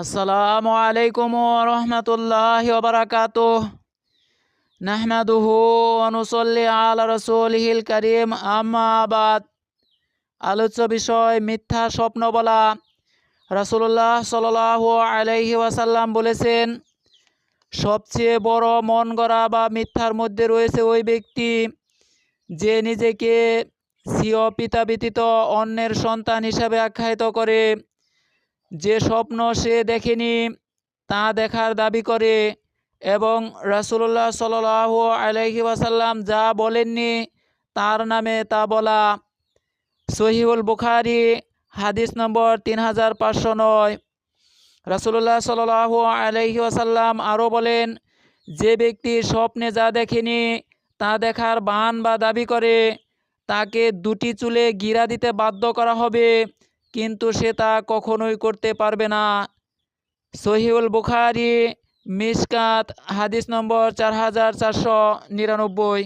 আসসালামু আলাইকুম রহমতুল্লাহ বারাকাত নাহমাদুহু অনুসল্লি আলা রসুলহিল করিম। আম্মাবাদ আলোচ্য বিষয়, মিথ্যা স্বপ্ন বলা। রাসুল্লাহ সাল্লাহ আলাইহি ওয়াসাল্লাম বলেছেন, সবচেয়ে বড় মন গড়া বা মিথ্যার মধ্যে রয়েছে ওই ব্যক্তি যে নিজেকে স্বীয় পিতা ব্যতীত অন্যের সন্তান হিসাবে আখ্যায়িত করে। যে স্বপ্ন সে দেখেনি, তা দেখার দাবি করে এবং রাসুল্লাহ সাল্লাহ আলহি ওয়াসাল্লাম যা বলেননি তার নামে তা বলা। সহিউল বুখারি, হাদিস নম্বর তিন হাজার পাঁচশো নয়। রাসুল্লাহ সাল্লাহ আলহি ওয়াসাল্লাম আরও বলেন, যে ব্যক্তি স্বপ্নে যা দেখেনি, তা দেখার বান বা দাবি করে, তাকে দুটি চুলে গিরা দিতে বাধ্য করা হবে। কিন্তু সে তা কখনোই করতে পারবে না। সহিউল বুখারি, মিসকাত, হাদিস নম্বর চার হাজার চারশো নিরানব্বই।